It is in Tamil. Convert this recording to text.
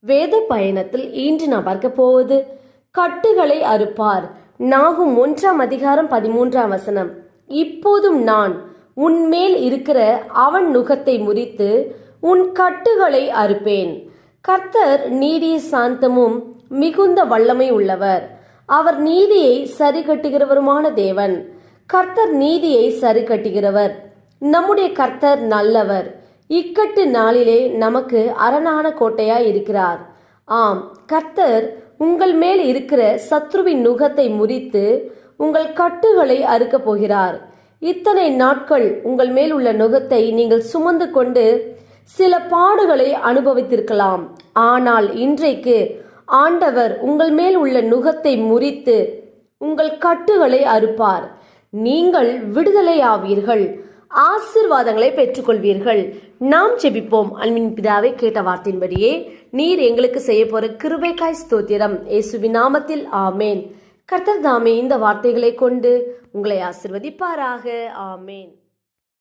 வேத பயணத்தில் இன்று நாம் பார்க்க போவது கட்டுகளை அறுப்பார். நாகும் ஒன்றாம் அதிகாரம் பதிமூன்றாம் வசனம். இப்போதும் நான் உன்மேல் இருக்கிற அவன் நுகத்தை முறித்து உன் கட்டுகளை அறுப்பேன். கர்த்தர் நீடிய சாந்தமும் மிகுந்த வல்லமை உள்ளவர். அவர் நீதியை சரி கட்டுகிறவருமான தேவன். கர்த்தர் நீதியை சரி கட்டுகிறவர் நம்முடைய கர்த்தர் நல்லவர். இக்கட்டு நாளிலே நமக்கு அரணான கோட்டையாய் இருக்கிறார். ஆம் கர்த்தர் உங்கள் மேல் இருக்கிற சத்ருவின் நுகத்தை முறித்து உங்கள் கட்டுகளை அறுக்கப் போகிறார். இத்தனை நாட்கள் உங்கள் மேல் உள்ள நுகத்தை நீங்கள் சுமந்து கொண்டு சில பாடுகளை அனுபவித்திருக்கலாம். ஆனால் இன்றைக்கு ஆண்டவர் உங்கள் மேல் உள்ள நுகத்தை முறித்து உங்கள் கட்டுகளை அறுப்பார். நீங்கள் விடுதலையாவீர்கள். ஆசிர்வாதங்களை பெற்றுக்கொள்வீர்கள். நாம் ஜெபிப்போம். அன்பின் பிதாவை கேட்ட வார்த்தையின்படியே நீர் எங்களுக்கு செய்ய போற கிருபைக்காய் ஸ்தோத்திரம். இயேசுவின் நாமத்தில் ஆமேன். கர்த்தர் தாமே இந்த வார்த்தைகளை கொண்டு உங்களை ஆசிர்வதிப்பாராக. ஆமேன்.